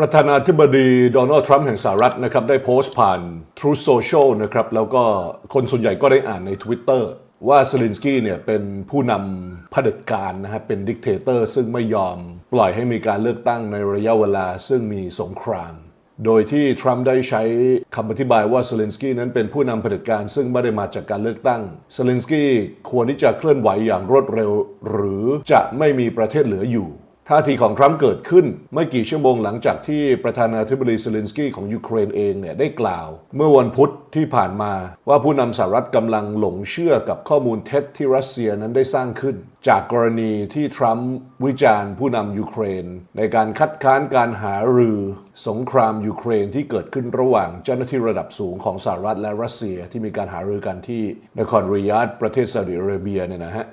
ประธานาธิบดีโดนัลด์ทรัมป์แห่งสหรัฐนะครับได้โพสต์ผ่าน Truth Social นะครับแล้วก็คนส่วนใหญ่ก็ได้อ่านใน Twitter ว่าเซลินสกี้เนี่ยเป็นผู้นำเผด็จการนะฮะเป็นดิกเตเตอร์ซึ่งไม่ยอมปล่อยให้มีการเลือกตั้งในระยะเวลาซึ่งมีสงคราม โดยที่ทรัมป์ได้ใช้คำอธิบายว่าเซเลนสกี้นั้นเป็นผู้นำเผด็จการซึ่งไม่ได้มาจากการเลือกตั้งเซเลนสกี้ควรที่จะเคลื่อนไหวอย่างรวดเร็ว หรือจะไม่มีประเทศเหลืออยู่ ท่าทีของทรัมป์เกิดขึ้นไม่กี่ชั่วโมงหลังจากที่ประธานาธิบดีเซเลนสกี้ของยูเครนเองเนี่ยได้กล่าว เมื่อวันพุธที่ผ่านมาว่าผู้นำสหรัฐกำลังหลงเชื่อกับข้อมูลเท็จที่รัสเซียนั้นได้สร้างขึ้น จากกรณีที่ทรัมป์วิจารณ์ผู้นำยูเครน ในการคัดค้านการหารือสงครามยูเครนที่เกิดขึ้นระหว่างเจ้าหน้าที่ระดับสูงของสหรัฐและรัสเซียที่มีการหารือกันที่นครริยาดประเทศซาอุดิอาระเบียเนี่ยนะฮะ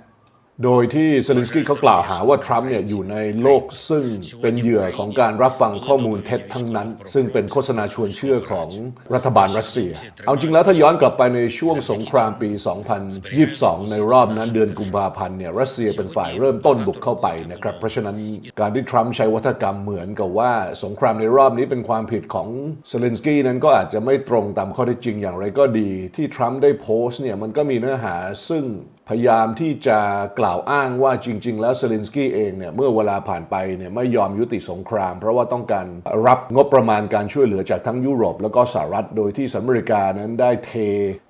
โดยที่เซเลนสกี้เขากล่าวหาว่าทรัมป์เนี่ยอยู่ในโลกซึ่งเป็นเหยื่อของการรับฟังข้อมูลเท็จทั้งนั้น ซึ่งเป็นโฆษณาชวนเชื่อของรัฐบาลรัสเซีย เอาจริงแล้วถ้าย้อนกลับไปในช่วงสงครามปี 2022 ในรอบนั้นเดือนกุมภาพันธ์เนี่ยรัสเซียเป็นฝ่ายเริ่มต้นบุกเข้าไปนะครับ เพราะฉะนั้นการที่ทรัมป์ใช้วัฒกรรมเหมือนกับว่าสงครามในรอบนี้เป็นความผิดของเซเลนสกี้นั้นก็อาจจะไม่ตรงตามข้อเท็จจริงอย่างไรก็ดี ที่ทรัมป์ได้โพสต์เนี่ยมันก็มีเนื้อหาซึ่งพยายามที่จะกล่าวอ้างว่าจริง ๆ แล้วเซเลนสกี้เองเนี่ยเมื่อเวลาผ่านไปเนี่ยไม่ยอมยุติสงคราม เพราะว่าต้องการรับงบประมาณการช่วยเหลือจากทั้งยุโรป แล้วก็สหรัฐโดยที่สหรัฐอเมริกานั้นได้เท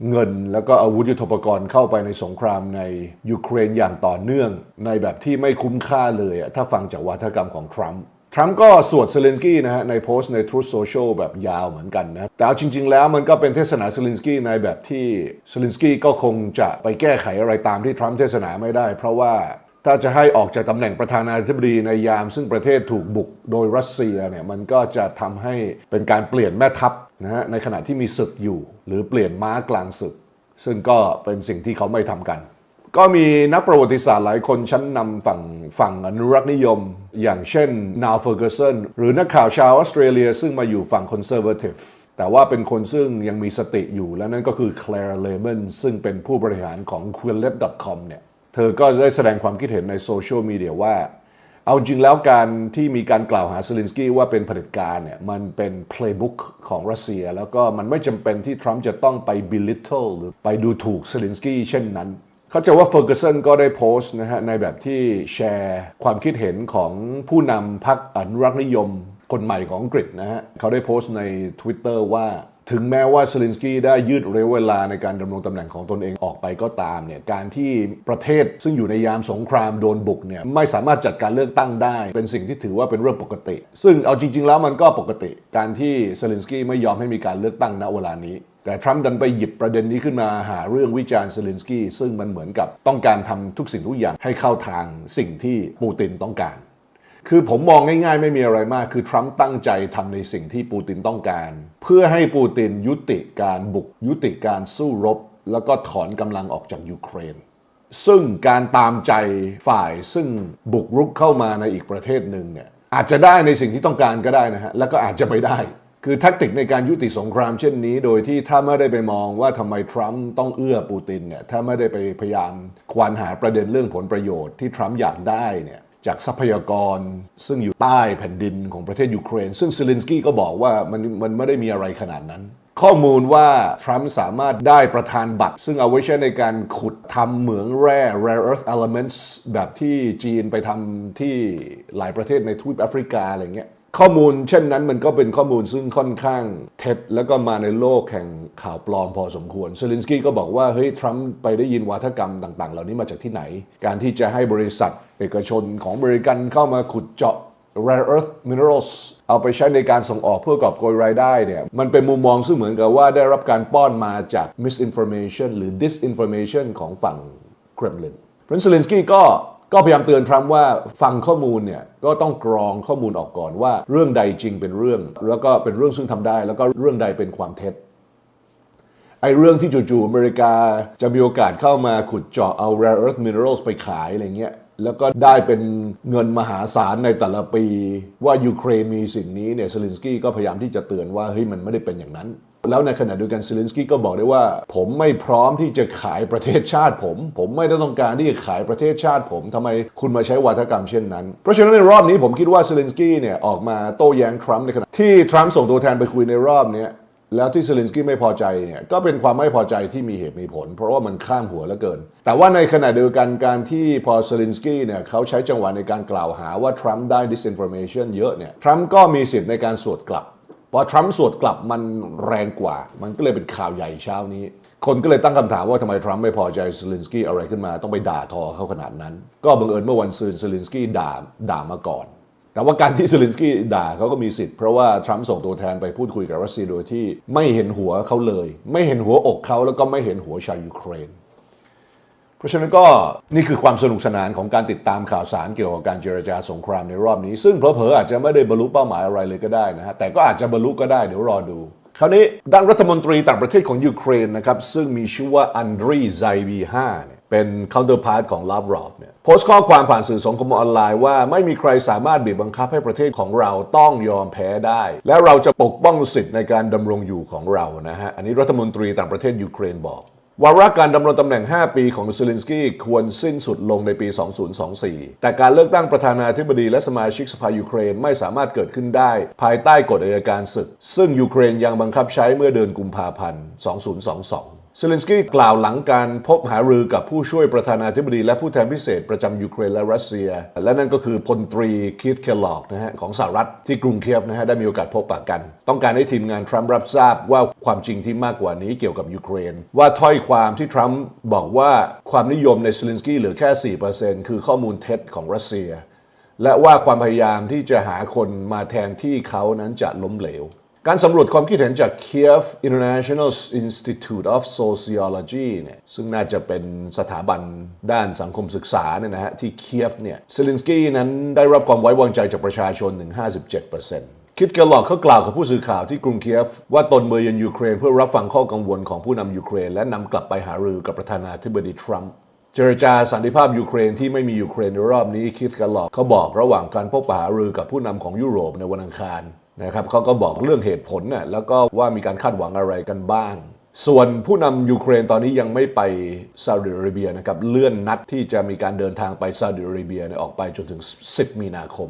เงิน แล้วก็อาวุธยุทโธปกรณ์เข้าไปในสงครามในยูเครนอย่างต่อเนื่อง ในแบบที่ไม่คุ้มค่าเลยอะถ้าฟังจากวาทกรรมของทรัมป์ ทรัมป์ก็สวดเซเลนสกี้นะฮะในโพสต์ใน Truth Social แบบยาวเหมือนกันนะ แต่จริง ๆ แล้วมันก็เป็นเทศนาเซเลนสกี้ในแบบที่เซเลนสกี้ก็คงจะไปแก้ไขอะไรตามที่ทรัมป์เทศนาไม่ได้ เพราะว่าถ้าจะให้ออกจากตำแหน่งประธานาธิบดีในยาม ซึ่งประเทศถูกบุกโดยรัสเซียเนี่ยมันก็จะทำให้เป็นการเปลี่ยนแม่ทัพนะฮะในขณะที่มีศึกอยู่ หรือเปลี่ยนม้ากลางศึก ซึ่งก็เป็นสิ่งที่เขาไม่ทำกัน ก็มีนักประวัติศาสตร์หลายคนชั้นนำฝั่งฝั่งอนุรักษ์นิยม อย่างเช่นนาวเฟอร์กสันหรือนักข่าวชาวออสเตรเลีย ซึ่งมาอยู่ฝั่งคอนเซอร์ a t ทีฟแต่ว่าเป็นคนซึ่งยังมีสติอยู่และนั่นก็คือแคลร์เลมอนซึ่งเป็นผู้บริหารของ q u i l l e t c o m เนี่ย เธอก็ได้แสดงความคิดเห็นในโซเชียลมีเดียว่า เอาจริงแล้วการที่มีการกล่าวหาเซเลนสกี้ว่าเป็นเผด็จการเนี่ย มันเป็นเพลย์บุ๊กของรัสเซีย แล้วก็มันไม่จำเป็นที่ทรัมป์จะต้องไป belittle หรือไปดูถูกเซเลนสกี้เช่นนั้น เขาใจะว่าเฟอร์ก s สันก็ได้โพสต์นะฮะในแบบที่แชร์ความคิดเห็นของผู้นำพรรคอนุรักษ์นิยม คนใหม่ของอังกฤษนะฮะเขาได้โพสต์ใน Twitter ว่าถึงแม้ว่าเซเลนสกี้ได้ยืดระยะเวลาในการดำรงตำแหน่งของตนเองออกไปก็ตามเนี่ยการที่ประเทศซึ่งอยู่ในยามสงครามโดนบุกเนี่ยไม่สามารถจัดการเลือกตั้งได้ เป็นสิ่งที่ถือว่าเป็นเรื่องปกติ ซึ่งเอาจริง ๆ แล้วมันก็ปกติ การที่เซเลนสกี้ไม่ยอมให้มีการเลือกตั้งณเวลานี้ แต่ทรัมป์ดันไปหยิบประเด็นนี้ขึ้นมาหาเรื่องวิจารณ์เซเลนสกี้ซึ่งมันเหมือนกับต้องการทำทุกสิ่งทุกอย่างให้เข้าทางสิ่งที่ปูตินต้องการ คือผมมองง่ายๆ ไม่มีอะไรมาก คือทรัมป์ตั้งใจทำในสิ่งที่ปูตินต้องการ เพื่อให้ปูตินยุติการบุก ยุติการสู้รบ แล้วก็ถอนกำลังออกจากยูเครน ซึ่งการตามใจฝ่ายซึ่งบุกรุกเข้ามาในอีกประเทศหนึ่งเนี่ยอาจจะได้ในสิ่งที่ต้องการก็ได้นะฮะแล้วก็อาจจะไม่ได้ คือแทคติกในการยุติสงครามเช่นนี้ โดยที่ถ้าไม่ได้ไปมองว่าทำไมทรัมป์ต้องเอื้อปูตินเนี่ยถ้าไม่ได้ไปพยายามควานหาประเด็นเรื่องผลประโยชน์ที่ทรัมป์อยากได้เนี่ยจากทรัพยากรซึ่งอยู่ใต้แผ่นดินของประเทศยูเครน ซึ่งเซเลนสกี้ก็บอกว่ามันมันไม่ได้มีอะไรขนาดนั้น ข้อมูลว่า ทรัมป์สามารถได้ประธานบัตร ซึ่งเอาไว้ใช้ในการขุดทำเหมืองแร่ rare earth elements แบบที่จีนไปทำที่หลายประเทศในทวีปแอฟริกาอะไรเงี้ย ข้อมูลเช่นนั้นมันก็เป็นข้อมูลซึ่งค่อนข้างเท็จแล้วก็มาในโลกแห่งข่าวปลอมพอสมควรเซเลนสกี้ก็บอกว่าเฮ้ยทรัมป์ไปได้ยินวาทกรรมต่าง ๆ เหล่านี้มาจากที่ไหน การที่จะให้บริษัทเอกชนของอเมริกันเข้ามาขุดเจาะ rare earth minerals เอาไปใช้ในการส่งออกเพื่อกอบโกยรายได้เนี่ย มันเป็นมุมมองซึ่งเหมือนกับว่าได้รับการป้อนมาจาก misinformation หรือ disinformation ของฝั่งเครมลินเพราะเซเลนสกี้ก็ ก็พยายามเตือนทรัมป์ว่าฟังข้อมูลเนี่ยก็ต้องกรองข้อมูลออกก่อนว่าเรื่องใดจริงเป็นเรื่อง แล้วก็เป็นเรื่องซึ่งทำได้ แล้วก็เรื่องใดเป็นความเท็จไอ้เรื่องที่จู่ๆอเมริกาจะมีโอกาสเข้ามาขุดเจาะเอา rare earth minerals ไปขายอะไรเงี้ยแล้วก็ได้เป็นเงินมหาศาลในแต่ละปี ว่ายูเครนมีสิ่งนี้เนี่ยเซเลนสกี้ก็พยายามที่จะเตือนว่าเฮ้ยมันไม่ได้เป็นอย่างนั้น แล้วในขณะเดียวกันเซเลนสกี้ก็บอกได้ว่า ผมไม่พร้อมที่จะขายประเทศชาติผม ผมไม่ได้ต้องการที่จะขายประเทศชาติผมทำไมคุณมาใช้วาทกรรมเช่นนั้น เพราะฉะนั้นในรอบนี้ผมคิดว่าเซเลนสกี้เนี่ยออกมาโต้แย้งทรัมป์ในขณะที่ทรัมป์ส่งตัวแทนไปคุยในรอบนี้แล้วที่เซเลนสกี้ไม่พอใจเนี่ยก็เป็นความไม่พอใจที่มีเหตุมีผล เพราะว่ามันข้ามหัวเหลือเกิน แต่ว่าในขณะเดียวกันการที่พอเซเลนสกี้เนี่ยเขาใช้จังหวะในการกล่าวหาว่าทรัมป์ได้ disinformation เยอะเนี่ยทรัมป์ก็มีสิทธิ์ในการสวดกลับ พอทรัมป์สวดกลับมันแรงกว่า มันก็เลยเป็นข่าวใหญ่เช้านี้ คนก็เลยตั้งคำถามว่าทำไมทรัมป์ไม่พอใจเซเลนสกี้อะไรขึ้นมา ต้องไปด่าทอเขาขนาดนั้น ก็บังเอิญเมื่อวันซืนเซเลนสกี้ด่าด่ามาก่อน แต่ว่าการที่เซเลนสกี้ด่าเขาก็มีสิทธิ์เพราะว่าทรัมป์ส่งตัวแทนไปพูดคุยกับรัสเซียโดยที่ไม่เห็นหัวเขาเลย ไม่เห็นหัวอกเขาแล้วก็ไม่เห็นหัวชาวยูเครน ราะฉะนั้นก็นี่คือความสนุกสนานของการติดตามข่าวสารเกี่ยวกับการเจรจาสงครามในรอบนี้ ซึ่งเผลอๆอาจจะไม่ได้บรรลุเป้าหมายอะไรเลยก็ได้นะฮะแต่ก็อาจจะบรรลุก็ได้เดี๋ยวรอดูคราวนี้ด้านรัฐมนตรีต่างประเทศของยูเครนนะครับซึ่งมีชื่อว่าอันดรีไซวีฮาเนี่ยเป็น counterpart ของลาฟรอฟเนี่ยโพสต์ข้อความผ่านสื่อสังคมออนไลน์ว่าไม่มีใครสามารถบีบบังคับให้ประเทศของเราต้องยอมแพ้ได้ และเราจะปกป้องสิทธิ์ในการดำรงอยู่ของเรานะฮะอันนี้รัฐมนตรีต่างประเทศยูเครนบอก วาระการดำรงตำแหน่ง 5 ปีของซิลนสกี้ควรสิ้นสุดลงในปี 2024 แต่การเลือกตั้งประธานาธิบดีและสมาชิกสภายูเครนไม่สามารถเกิดขึ้นได้ ภายใต้กฎอัยการศึก ซึ่งยูเครนยังบังคับใช้เมื่อเดือนกุมภาพันธ์ 2022 เซเลนสกี้กล่าวหลังการพบหารือกับผู้ช่วยประธานาธิบดี และผู้แทนพิเศษประจำยูเครนและรัสเซีย และนั่นก็คือพลตรีคิดเคลล็อกนะฮะของสหรัฐที่กรุงเคียฟนะฮะได้มีโอกาสพบปะกัน ต้องการให้ทีมงานทรัมป์รับทราบว่าความจริงที่มากกว่านี้เกี่ยวกับยูเครน ว่าถ้อยความที่ทรัมป์บอกว่าความนิยมในเซเลนสกี้เหลือแค่ 4%คือข้อมูลเท็จของรัสเซีย และว่าความพยายามที่จะหาคนมาแทนที่เขานั้นจะล้มเหลว การสำรวจความคิดเห็นจาก Kiev International Institute of Sociology เนี่ยซึ่งน่าจะเป็นสถาบันด้านสังคมศึกษาเนี่ยนะฮะที่เคียฟเนี่ยเซเลนสกี้นั้นได้รับความไว้วางใจจากประชาชนถึง 57%คิดเกลลอกเขากล่าวกับผู้สื่อข่าวที่กรุงเคียฟ ว่าตนเมือเยือนยูเครนเพื่อรับฟังข้อกังวลของผู้นำยูเครน และนำกลับไปหารือกับประธานาธิบดีทรัมป์เจรจาสันติภาพยูเครนที่ไม่มียูเครนในรอบนี้คิดกันหลอกเขาบอกระหว่างการพบปะหารือกับผู้นำของยุโรปในวันอังคาร นะครับเขาก็บอกเรื่องเหตุผลน่ะแล้วก็ว่ามีการคาดหวังอะไรกันบ้าง ส่วนผู้นำยูเครนตอนนี้ยังไม่ไปซาอุดิอาระเบียนะครับเลื่อนนัดที่จะมีการเดินทางไปซาอุดิอาระเบียเนี่ยออกไปจนถึง 10 มีนาคม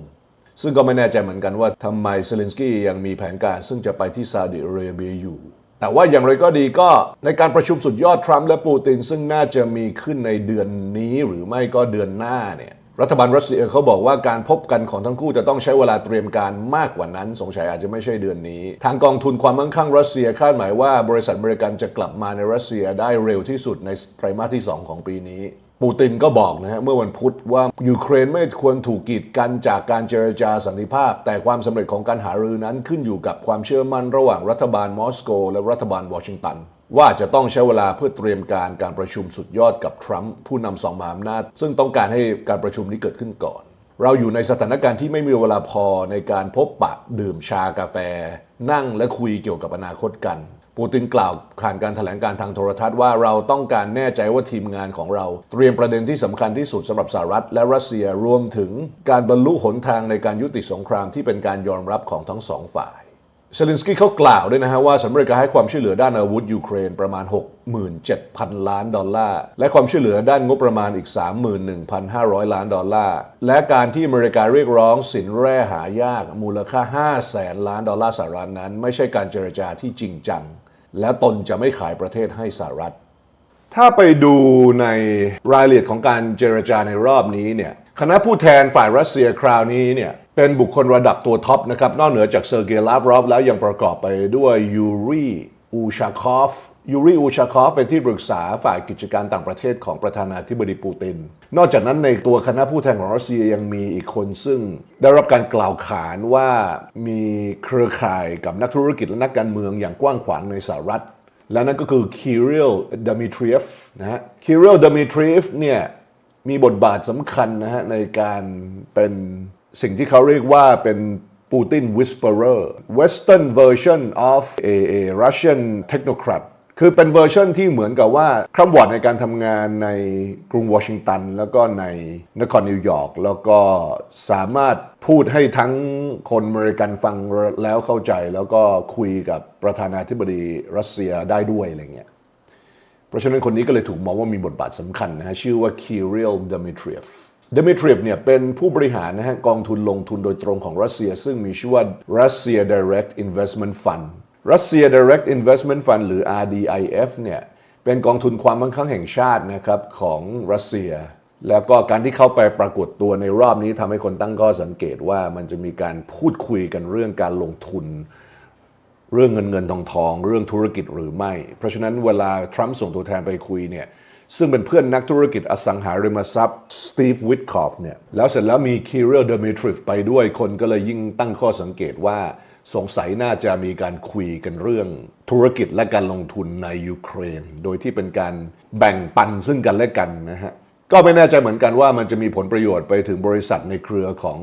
ซึ่งก็ไม่แน่ใจเหมือนกันว่าทำไมเซเลนสกี้ยังมีแผนการ ซึ่งจะไปที่ซาอุดิอาระเบียอยู่แต่ว่าอย่างไรก็ดีก็ในการประชุมสุดยอดทรัมป์และปูตินซึ่งน่าจะมีขึ้นในเดือนนี้หรือไม่ก็เดือนหน้าเนี่ย รัฐบาลรัสเซียเขาบอกว่าการพบกันของทั้งคู่จะต้องใช้เวลาเตรียมการมากกว่านั้น สงสัยอาจจะไม่ใช่เดือนนี้ ทางกองทุนความมั่งคั่งรัสเซียคาดหมายว่าบริษัทบริการจะกลับมาในรัสเซียได้เร็วที่สุดในไตรมาสที่ 2 ของปีนี้ปูตินก็บอกนะฮะเมื่อวันพุธว่ายูเครนไม่ควรถูกกีดกันจากการเจรจาสันติภาพ แต่ความสำเร็จของการหารือนั้นขึ้นอยู่กับความเชื่อมั่นระหว่างรัฐบาลมอสโก และรัฐบาลวอชิงตัน ว่าจะต้องใช้เวลาเพื่อเตรียมการการประชุมสุดยอดกับทรัมป์ผู้นำสองมหาอำนาจ ซึ่งต้องการให้การประชุมนี้เกิดขึ้นก่อน เราอยู่ในสถานการณ์ที่ไม่มีเวลาพอในการพบปะดื่มชากาแฟ นั่งและคุยเกี่ยวกับอนาคตกัน ปูตินกล่าวผ่านการถแถลงการทางโทรทัศน์ว่าเราต้องการแน่ใจว่าทีมงานของเรา เตรียมประเด็นที่สำคัญที่สุดสำหรับสหรัฐ และรัสเซียรวมถึงการบรรลุหนทางในการยุติสงครามที่เป็นการยอมรับของทั้งสองฝ่าย เซเลนสกี้เขากล่าวด้วยนะฮะว่าสหรัฐอเมริกาให้ความช่วยเหลือด้านอาวุธยูเครนประมาณ 67,000 ล้านดอลลาร์ และความช่วยเหลือด้านงบประมาณอีก 31,500 ล้านดอลลาร์ และการที่อเมริกาเรียกร้องสินแร่หายากมูลค่า5แสนล้านดอลลาร์สหรัฐนั้น ไม่ใช่การเจรจาที่จริงจัง และตนจะไม่ขายประเทศให้สหรัฐ ถ้าไปดูในรายละเอียดของการเจรจาในรอบนี้เนี่ยคณะผู้แทนฝ่ายรัสเซียคราวนี้เนี่ย เป็นบุคคลระดับตัวท็อปนะครับ นอกเหนือจากเซอร์เกย์ลาฟรอฟแล้วยังประกอบไปด้วยยูรีอูชาคอฟยูรีอูชาคอฟเป็นที่ปรึกษาฝ่ายกิจการต่างประเทศของประธานาธิบดีปูติน นอกจากนั้นในตัวคณะผู้แทนของรัสเซียยังมีอีกคนซึ่งได้รับการกล่าวขานว่ามีเครือข่ายกับนักธุรกิจและนักการเมืองอย่างกว้างขวางในสหรัฐ และนั่นก็คือคิริลดมิทรีฟนะฮะคิริลดมิทรีฟเนี่ยมีบทบาทสำคัญนะฮะในการเป็น สิ่งที่เขาเรียกว่าเป็นปูติน whisperer Western version of a, a Russian technocrat คือเป็นเวอร์ชันที่เหมือนกับว่าคร่ำวอดในการทำงานในกรุงวอชิงตัน แล้วก็ในนครนิวยอร์กแล้วก็สามารถพูดให้ทั้งคนอเมริกันฟังแล้วเข้าใจ แล้วก็คุยกับประธานาธิบดีรัสเซียได้ด้วยอะไรเงี้ยเพราะฉะนั้นคนนี้ก็เลยถูกมองว่ามีบทบาทสำคัญนะฮะชื่อว่า Kirill Dmitriev Dmitriev เนี่ยเป็นผู้บริหารนะฮะกองทุนลงทุนโดยตรงของรัสเซีย ซึ่งมีชื่อว่า Russia Direct Investment Fund Russia Direct Investment Fund หรือ RDIF เนี่ยเป็นกองทุนความมั่งคั่งแห่งชาตินะครับของรัสเซีย แล้วก็การที่เข้าไปปรากฏตัวในรอบนี้ทำให้คนตั้งข้อสังเกตว่ามันจะมีการพูดคุยกันเรื่องการลงทุน เรื่องเงินเงินทองทอง เรื่องธุรกิจหรือไม่ เพราะฉะนั้นเวลาทรัมป์ส่งตัวแทนไปคุยเนี่ย ซึ่งเป็นเพื่อนนักธุรกิจอสังหาริมทรัพย์สตีฟวิทคอฟเนี่ยแล้วเสร็จแล้วมีคีเรลเดมิทริฟไปด้วยคนก็เลยยิ่งตั้งข้อสังเกตว่าสงสัยน่าจะมีการคุยกันเรื่องธุรกิจและการลงทุนในยูเครน โดยที่เป็นการแบ่งปันซึ่งกันและกันนะฮะก็ไม่แน่ใจเหมือนกันว่ามันจะมีผลประโยชน์ไปถึงบริษัทในเครือของ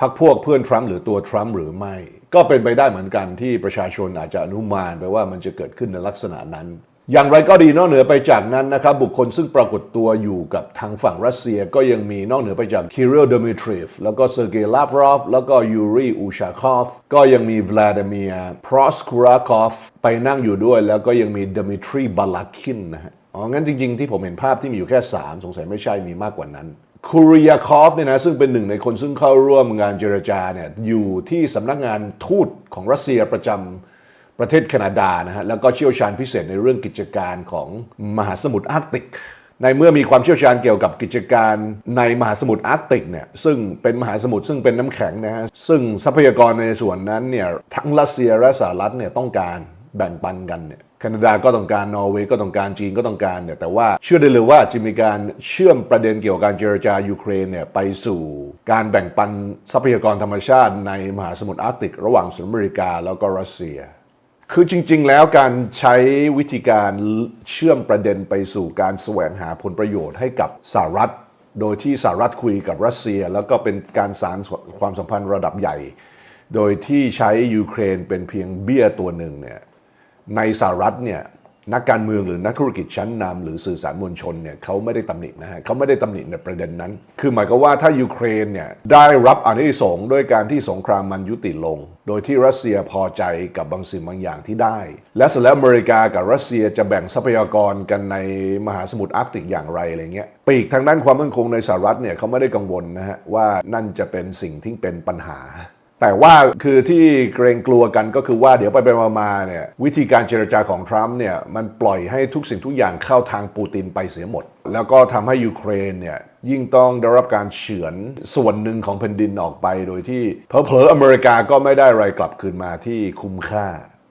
พักพวกเพื่อนทรัมป์หรือตัวทรัมป์หรือไม่ ก็เป็นไปได้เหมือนกันที่ประชาชนอาจจะอนุมานไปว่ามันจะเกิดขึ้นในลักษณะนั้น อย่างไรก็ดีนอกเหนือไปจากนั้นนะครับ บุคคลซึ่งปรากฏตัวอยู่กับทางฝั่งรัสเซียก็ยังมีนอกเหนือไปจากคิริลเดมิทรีฟแล้วก็เซอร์เกย์ลาฟรอฟแล้วก็ยูรีอูชาคอฟก็ยังมีวลาดิเมียร์พรอสคูราคอฟไปนั่งอยู่ด้วย แล้วก็ยังมีดมิทรีบาลาคินนะฮะอ๋อ งั้นจริง ๆ ที่ผมเห็นภาพที่มีอยู่แค่ 3 สงสัยไม่ใช่มีมากกว่านั้นคูริยาคอฟเนี่ยนะซึ่งเป็นหนึ่งในคนซึ่งเข้าร่วมงานเจรจาเนี่ยอยู่ที่สำนักงานทูตของรัสเซียประจำ ประเทศแคนาดานะฮะแล้วก็เชี่ยวชาญพิเศษในเรื่องกิจการของมหาสมุทรอาร์กติก ในเมื่อมีความเชี่ยวชาญเกี่ยวกับกิจการในมหาสมุทรอาร์กติกเนี่ยซึ่งเป็นมหาสมุทรซึ่งเป็นน้ำแข็งนะฮะซึ่งทรัพยากรในส่วนนั้นเนี่ยทั้งรัสเซียและสหรัฐเนี่ยต้องการแบ่งปันกันเนี่ยแคนาดาก็ต้องการนอร์เวย์ก็ต้องการจีนก็ต้องการเนี่ยแต่ว่าเชื่อได้เลยว่าจะมีการเชื่อมประเด็นเกี่ยวกับการเจรจายูเครนเนี่ยไปสู่การแบ่งปันทรัพยากรธรรมชาติในมหาสมุทรอาร์กติก ระหว่างสหรัฐอเมริกาแล้วก็รัสเซีย คือจริง ๆ แล้วการใช้วิธีการเชื่อมประเด็นไปสู่การแสวงหาผลประโยชน์ให้กับสหรัฐ โดยที่สหรัฐคุยกับรัสเซีย แล้วก็เป็นการสารความสัมพันธ์ระดับใหญ่ โดยที่ใช้ยูเครนเป็นเพียงเบี้ยตัวหนึ่งเนี่ยในสหรัฐเนี่ย นักการเมืองหรือนักธุรกิจชั้นนำหรือสื่อสารมวลชนเนี่ยเขาไม่ได้ตำหนินะฮะเขาไม่ได้ตำหนิในประเด็นนั้น คือหมายความว่าถ้ายูเครนเนี่ยได้รับอนิสงส์ด้วยการที่สงครามมันยุติลง โดยที่รัสเซียพอใจกับบางสิ่งบางอย่างที่ได้ และสร็จแล้วอเมริกากับรัสเซียจะแบ่งทรัพยากรกันในมหาสมุทรอาร์กติกอย่างไรอะไรเงี้ยปีกทางด้านความมั่นคงในสหรัฐเนี่ยเขาไม่ได้กังวลนะฮะว่านั่นจะเป็นสิ่งที่เป็นปัญหา แต่ว่าคือที่เกรงกลัวกันก็คือว่าเดี๋ยวไปไปมาเนี่ยวิธีการเจรจาของทรัมป์เนี่ยมันปล่อยให้ทุกสิ่งทุกอย่างเข้าทางปูตินไปเสียหมด แล้วก็ทำให้ยูเครนเนี่ยยิ่งต้องได้รับการเฉือนส่วนหนึ่งของแผ่นดินออกไป โดยที่เผลอๆอเมริกาก็ไม่ได้อะไรกลับคืนมาที่คุ้มค่า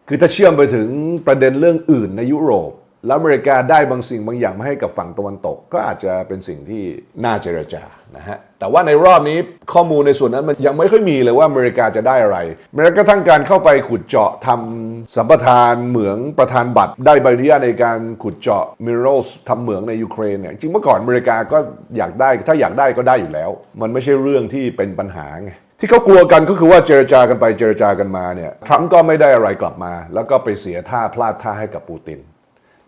คือถ้าเชื่อมไปถึงประเด็นเรื่องอื่นในยุโรป แล้วอเมริกาได้บางสิ่งบางอย่างมาให้กับฝั่งตะวันตก ก็อาจจะเป็นสิ่งที่น่าเจรจานะฮะแต่ว่าในรอบนี้ข้อมูลในส่วนนั้นมันยังไม่ค่อยมีเลยว่าอเมริกาจะได้อะไรแม้กระทั่งการเข้าไปขุดเจาะทำสัมปทานเหมืองประธานบัตรได้ใบอนุญาตในการขุดเจาะมิเรลส์ทำเหมืองในยูเครนเนี่ยจริงเมื่อก่อนอเมริกาก็อยากได้ถ้าอยากได้ก็ได้อยู่แล้ว มันไม่ใช่เรื่องที่เป็นปัญหาไงที่เขากลัวกันก็คือว่าเจรจากันไปเจรจากันมาเนี่ยทรัมป์ก็ไม่ได้อะไรกลับมา แล้วก็ไปเสียท่าพลาดท่าให้กับปูติน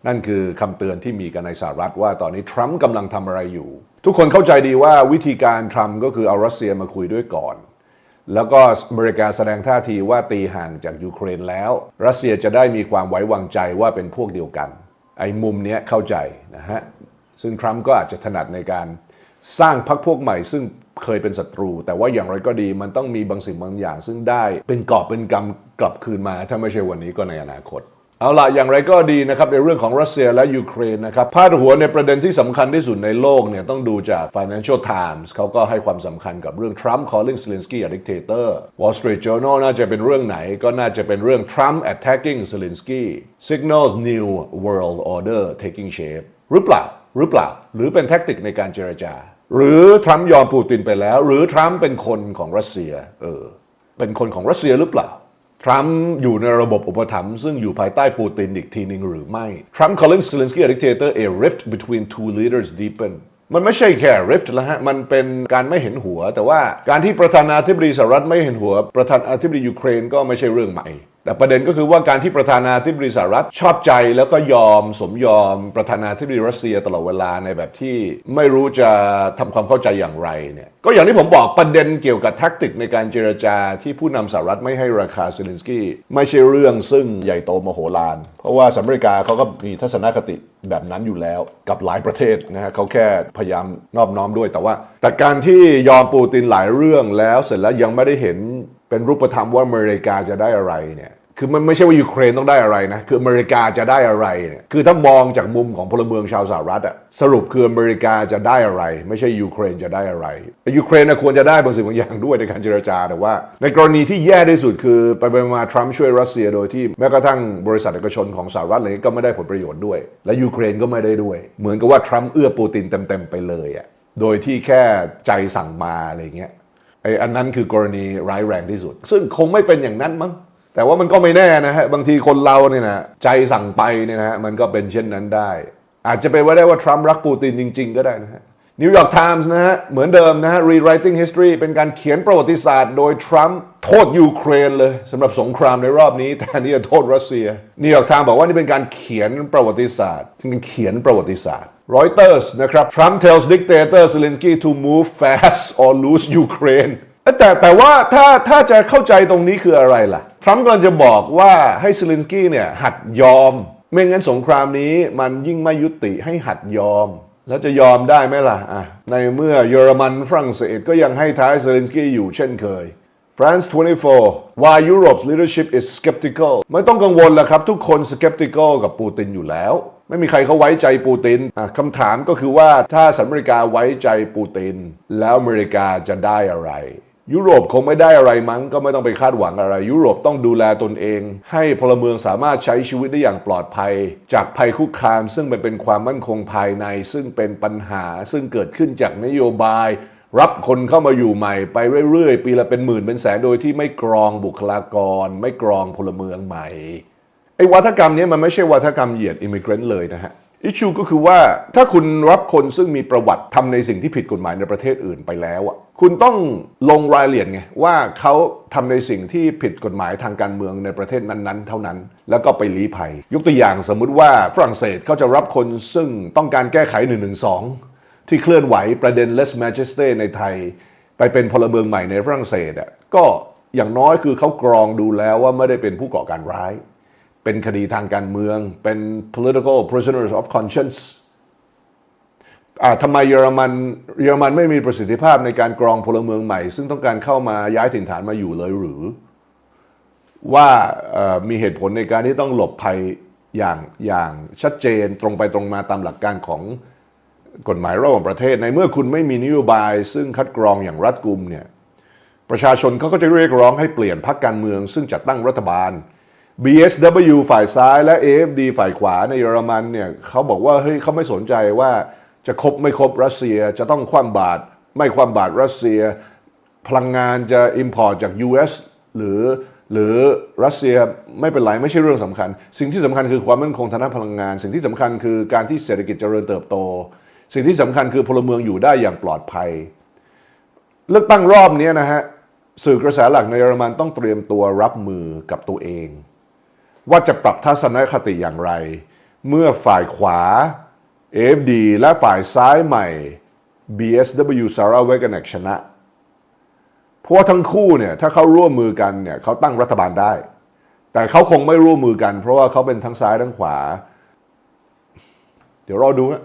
นั่นคือคำเตือนที่มีกันในสหรัฐว่าตอนนี้ทรัมป์กำลังทำอะไรอยู่ ทุกคนเข้าใจดีว่าวิธีการทรัมป์ก็คือเอารัสเซียมาคุยด้วยก่อน แล้วก็อเมริกาแสดงท่าทีว่าตีห่างจากยูเครนแล้ว รัสเซียจะได้มีความไว้วางใจว่าเป็นพวกเดียวกัน ไอ้มุมเนี้ยเข้าใจนะฮะซึ่งทรัมป์ก็อาจจะถนัดในการสร้างพรรคพวกใหม่ ซึ่งเคยเป็นศัตรู แต่ว่าอย่างไรก็ดีมันต้องมีบางสิ่งบางอย่าง ซึ่งได้เป็นกอบเป็นกำกลับคืนมาถ้าไม่ใช่วันนี้ก็ในอนาคต เอาละอย่างไรก็ดีนะครับในเรื่องของรัสเซียและยูเครนนะครับพาดหัวในประเด็นที่สำคัญที่สุดในโลกเนี่ยต้องดูจาก Financial Times เขาก็ให้ความสำคัญกับเรื่อง Trump calling Zelensky a dictator Wall Street Journal น่าจะเป็นเรื่องไหนก็น่าจะเป็นเรื่อง Trump attacking Zelensky signals new world order taking shape หรือเปล่าหรือเปล่า หรือเป็นแท็กติกในการเจรจา หรือทรัมป์ยอมปูตินไปแล้ว หรือทรัมป์เป็นคนของรัสเซียเออเป็นคนของรัสเซียหรือเปล่า ทรัมป์อยู่ในระบบอุปถัมภ์ซึ่งอยู่ภายใต้ปูตินอีกทีหนึ่งหรือไม่ ทรัมป์ calling Zelensky a dictator a rift between two leaders deepen มันไม่ใช่แค่ rift แล้วฮะ มันเป็นการไม่เห็นหัว แต่ว่าการที่ประธานาธิบดีสหรัฐไม่เห็นหัว ประธานาธิบดียูเครนก็ไม่ใช่เรื่องใหม่ แต่ประเด็นก็คือว่าการที่ประธานาธิบดีสหรัฐชอบใจแล้วก็ยอมสมยอมประธานาธิบดีรัสเซียตลอดเวลาในแบบที่ไม่รู้จะทำความเข้าใจอย่างไรเนี่ยก็อย่างที่ผมบอกประเด็นเกี่ยวกับแท็กติกในการเจรจาที่ผู้นำสหรัฐไม่ให้ราคาเซเลนสกี้ไม่ใช่เรื่องซึ่งใหญ่โตมโหฬารเพราะว่าสหรัฐอเมริกาเขาก็มีทัศนคติแบบนั้นอยู่แล้วกับหลายประเทศนะฮะเขาแค่พยายามนอบน้อมด้วยแต่ว่า แต่การที่ยอมปูตินหลายเรื่องแล้วเสร็จแล้วยังไม่ได้เห็น เป็นรูปธรรมว่าอเมริกาจะได้อะไรเนี่ยคือมันไม่ใช่ว่ายูเครนต้องได้อะไรนะ คืออเมริกาจะได้อะไรเนี่ย คือถ้ามองจากมุมของพลเมืองชาวสหรัฐอะสรุปคืออเมริกาจะได้อะไร ไม่ใช่ยูเครนจะได้อะไรแต่ยูเครนนะควรจะได้บางสิ่งบางอย่างด้วยในการเจรจาแต่ว่า ในกรณีที่แย่ที่สุดคือไปไปมาทรัมป์ช่วยรัสเซียโดยที่แม้กระทั่งบริษัทเอกชนของสหรัฐอะไรก็ไม่ได้ผลประโยชน์ด้วย และยูเครนก็ไม่ได้ด้วย เหมือนกับว่าทรัมป์เอื้อปูตินเต็มๆไปเลยอะโดยที่แค่ใจสั่งมาอะไรเงี้ย อ้อันนั้นคือกรณีร้ายแรงที่สุด ซึ่งคงไม่เป็นอย่างนั้นมั้งแต่ว่ามันก็ไม่แน่นะฮะบางทีคนเราเนี่ยนะใจสั่งไปเนี่ยนะฮะมันก็เป็นเช่นนั้นได้ อาจจะเป็นว่าได้ว่าทรัมป์รักปูตินจริง ๆ ก็ได้นะฮะนิวยอร์กไทมส์นะฮะเหมือนเดิมนะฮะ rewriting history เป็นการเขียนประวัติศาสตร์โดยทรัมป์โทษยูเครนเลยสำหรับสงครามในรอบนี้ แต่นี่จะโทษรัสเซียนิวยอร์กไทม์บอกว่านี่เป็นการเขียนประวัติศาสตร์เป็นการเขียนประวัติศาสตร์ Reuters นะครับ Trump tells dictator Zelensky to move fast or lose Ukraine แต่แต่ว่าถ้าถ้าจะเข้าใจตรงนี้คืออะไรล่ะ ทรัมป์กำลังจะบอกว่าให้ซิลินสกี้เนี่ยหัดยอม ไม่งั้นสงครามนี้มันยิ่งไม่ยุติให้หัดยอม แล้วจะยอมได้ไหมล่ะอะในเมื่อเยอรมันฝรั่งเศสก็ยังให้ท้ายเซเลนสกี้อยู่เช่นเคย France 24 Why Europe's leadership is skeptical ไม่ต้องกังวลแล้วครับ ทุกคน skeptical กับปูตินอยู่แล้ว ไม่มีใครเขาไว้ใจปูตินคำถามก็คือว่าถ้าสหรัฐอเมริกาไว้ใจปูติน แล้วอเมริกาจะได้อะไร ยุโรปคงไม่ได้อะไรมั้งก็ไม่ต้องไปคาดหวังอะไร ยุโรปต้องดูแลตนเอง ให้พลเมืองสามารถใช้ชีวิตได้อย่างปลอดภัย จากภัยคุกคาม ซึ่งมันเป็นความมั่นคงภายใน ซึ่งเป็นปัญหาซึ่งเกิดขึ้นจากนโยบาย รับคนเข้ามาอยู่ใหม่ไปเรื่อยๆ ปีละเป็นหมื่นเป็นแสนโดยที่ไม่กรองบุคลากร ไม่กรองพลเมืองใหม่ ไอ้วัฒกรรมนี้มันไม่ใช่วัฒกรรมเหยียดอิมิเกรนต์เลยนะฮะอิชูก็คือว่าถ้าคุณรับคนซึ่งมีประวัติทำในสิ่งที่ผิดกฎหมายในประเทศอื่นไปแล้วอะคุณต้องลงรายละเอียดไงว่าเขาทำในสิ่งที่ผิดกฎหมายทางการเมืองในประเทศนั้นๆ เท่านั้น แล้วก็ไปลี้ภัย ยกตัวอย่างสมมุติว่าฝรั่งเศสเขาจะรับคนซึ่งต้องการแก้ไข1นึที่เคลื่อนไหวประเด็น Les Majesté ในไทย ไปเป็นพลเมืองใหม่ในฝรั่งเศสอะก็อย่างน้อยคือเขากรองดูแล้วว่าไม่ได้เป็นผู้ก่อการร้าย เป็นคดีทางการเมือง เป็น political prisoners of conscience ทำไมเยอรมันเยอรมันไม่มีประสิทธิภาพในการกรองพลเมืองใหม่ ซึ่งต้องการเข้ามาย้ายถิ่นฐานมาอยู่เลยหรือ ว่ามีเหตุผลในการที่ต้องหลบภัยอย่างอย่างชัดเจนตรงไปตรงมาตามหลักการของกฎหมายระหว่างประเทศ ในเมื่อคุณไม่มีนโยบาย ซึ่งคัดกรองอย่างรัดกุมเนี่ยประชาชนเขาก็จะเรียกร้องให้เปลี่ยนพรรคการเมือง ซึ่งจัดตั้งรัฐบาล BSW ฝ่ายซ้ายและ AFD ฝ่ายขวาในเยอรมันเนี่ยเขาบอกว่าเฮ้ยเขาไม่สนใจว่าจะครบไม่ครบรัสเซียจะต้องคว่ำบาตรไม่คว่ำบาตรรัสเซีย พลังงานจะ import จาก US หรือหรือรัสเซียไม่เป็นไรไม่ใช่เรื่องสำคัญ สิ่งที่สำคัญคือความมั่นคงทางด้านพลังงาน สิ่งที่สำคัญคือการที่เศรษฐกิจเจริญเติบโต สิ่งที่สำคัญคือพลเมืองอยู่ได้อย่างปลอดภัย เลือกตั้งรอบนี้นะฮะสื่อกระแสหลักในเยอรมันต้องเตรียมตัวรับมือกับตัวเอง ว่าจะปรับทัศนคติอย่างไร เมื่อฝ่ายขวา AFD และฝ่ายซ้ายใหม่ BSW Sarah w a g a n e k ชนะ เพราะว่าทั้งคู่เนี่ยถ้าเขาร่วมมือกันเนี่ยเขาตั้งรัฐบาลได้ แต่เขาคงไม่ร่วมมือกัน เพราะว่าเขาเป็นทั้งซ้ายทั้งขวา เดี๋ยวรอดูนะ